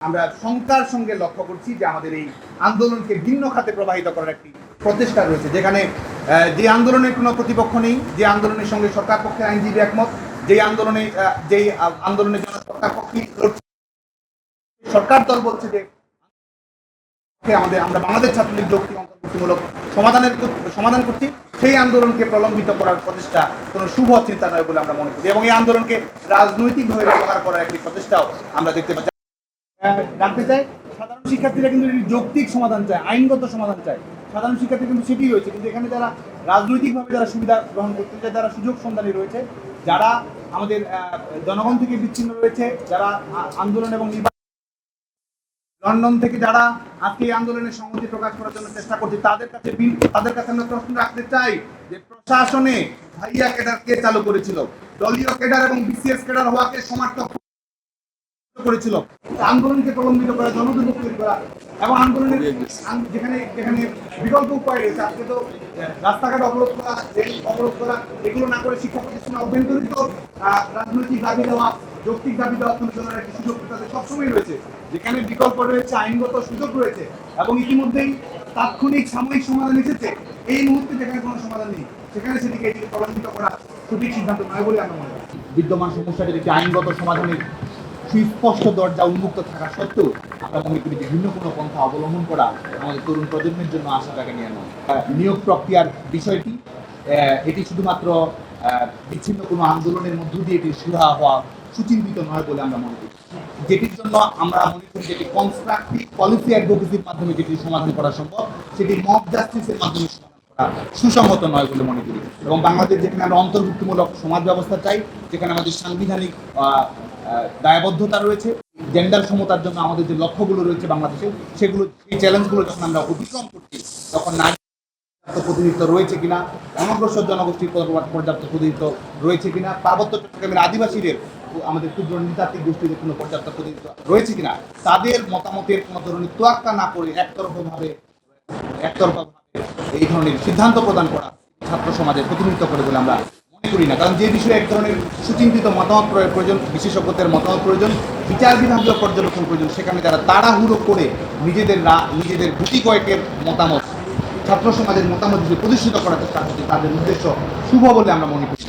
আমরা শঙ্কার সঙ্গে লক্ষ্য করছি যে আমাদের এই আন্দোলনকে ভিন্ন খাতে প্রবাহিত করার একটি প্রচেষ্টা রয়েছে, যেখানে যে আন্দোলনের কোনো প্রতিপক্ষ নেই, যে আন্দোলনের সঙ্গে সরকার পক্ষের আইনজীবী একমত, যে আন্দোলনে যেই আন্দোলনের জন্য সরকার পক্ষে সরকার দল বলছে যে আমাদের, আমরা বাংলাদেশ ছাত্রলীগ যৌক্তিক অন্তর্ভুক্তিমূলক সমাধানের সমাধান করছি। সেই আন্দোলনকে প্রলম্বিত করার প্রচেষ্টা কোনো শুভ চিন্তা নয় বলে আমরা মনে করি এবং এই আন্দোলনকে রাজনৈতিকভাবে ব্যবহার করার একটি প্রচেষ্টাও আমরা দেখতে পাচ্ছি। আহ, চায়। সাধারণ শিক্ষার্থীরা কিন্তু যৌক্তিক সমাধান চায় আইনগত সমাধান চায়। সাধারণ শিক্ষার্থী কিন্তু সেটি রয়েছে কিন্তু এখানে যারা রাজনৈতিকভাবে যারা সুবিধা গ্রহণ করতে চায় যারা সুযোগ সন্ধানী রয়েছে। যারা আমাদের জনগণ থেকে বিচ্ছিন্ন রয়েছে যারা আন্দোলন এবং নির্বাচন লন্ডন থেকে যারা আজকে এই আন্দোলনের সংহতি প্রকাশ করার জন্য চেষ্টা করছে তাদের কাছে তাদের কাছে আমরা প্রশ্ন রাখতে চাই যে প্রশাসনে ভাইয়া কেডার কে চালু করেছিল। দলীয় কেডার এবং বিসিএস কেডার হওয়াকে সমর্থক করেছিল। আন্দোলনকে প্রলম্বিত করা জনদুর্ভোগ তৈরি করা এবং আন্দোলনের যেখানে যেখানে বিকল্প উপায় রয়েছে আজকে তো রাস্তাঘাট অবরোধ করা রেল অবরোধ করা এগুলো না করে শিক্ষা প্রতিষ্ঠানে অভ্যন্তরিত রাজনৈতিক দাবি দেওয়া যৌক্তিক দাবি দেওয়া তুলে একটি সুযোগ তাদের সবসময় রয়েছে। যেখানে বিকল্প রয়েছে আইনগত সুযোগ রয়েছে এবং ইতিমধ্যেই তাৎক্ষণিক সাময়িক সমাধান এসেছে। এই মুহূর্তে যেখানে কোনো সমাধান নেই সেখানে সেটিকে এটিকে প্রলম্বিত করা সঠিক সিদ্ধান্ত নয় বলে আমরা মনে করি বিদ্যমান সমস্যাটির একটি আইনগত সমাধানের সুস্পষ্ট দরজা উন্মুক্ত থাকা সত্ত্বেও আমরা মনে করি যে ভিন্ন কোনো পন্থা অবলম্বন করা আমাদের তরুণ প্রজন্মের জন্য আশাটাকে নিয়ে নয়। নিয়োগ প্রক্রিয়ার বিষয়টি এটি শুধুমাত্র বিচ্ছিন্ন কোনো আন্দোলনের মধ্য দিয়ে এটি সুরা হওয়া সুচিন্তিত নয় বলে আমরা মনে করি। যেটির জন্য আমরা মনে করি যেটি কনস্ট্রাকটিভ পলিসি অ্যাডভোকেসির মাধ্যমে যেটি সমাধান করা সম্ভব, সেটি মব জাস্টিসের মাধ্যমে সমাধান করা সুসংহত নয় বলে মনে করি। এবং বাংলাদেশ যেখানে আমরা অন্তর্ভুক্তিমূলক সমাজ ব্যবস্থা চাই, যেখানে আমাদের সাংবিধানিক দায়বদ্ধতা রয়েছে জেন্ডার সমতার জন্য আমাদের যে লক্ষ্যগুলো রয়েছে বাংলাদেশে, সেগুলো, সেই চ্যালেঞ্জগুলো যখন আমরা অতিক্রম করছি, তখন নারী প্রতিনিধিত্ব রয়েছে কিনা, অনগ্রসর জনগোষ্ঠীর পর্যাপ্ত প্রতিনিধিত্ব রয়েছে কিনা, পার্বত্য চট্টগ্রামের আদিবাসীদের আমাদের ক্ষুদ্র নৃতাত্ত্বিক গোষ্ঠীদের কোনো পর্যাপ্ত প্রতিনিধিত্ব রয়েছে কিনা, তাদের মতামতের কোনো ধরনের তোয়াক্কা না করে একতরফভাবে, একতরফাভাবে এই ধরনের সিদ্ধান্ত প্রদান করা ছাত্র সমাজের প্রতিনিধিত্ব করে বলে আমরা করি না। কারণ যে বিষয়ে এক ধরনের সুচিন্তিত মতামত প্রয়োজন, বিশেষজ্ঞদের মতামত প্রয়োজন, বিচার বিভাগীয় পর্যবেক্ষণ প্রয়োজন, সেখানে তারা তাড়াহুড়ো করে নিজেদের না নিজেদের গুটি কয়েকের মতামত, ছাত্র সমাজের মতামত যদি প্রতিষ্ঠিত করার চেষ্টা করছে, তাদের উদ্দেশ্য শুভ বলে আমরা মনে করি।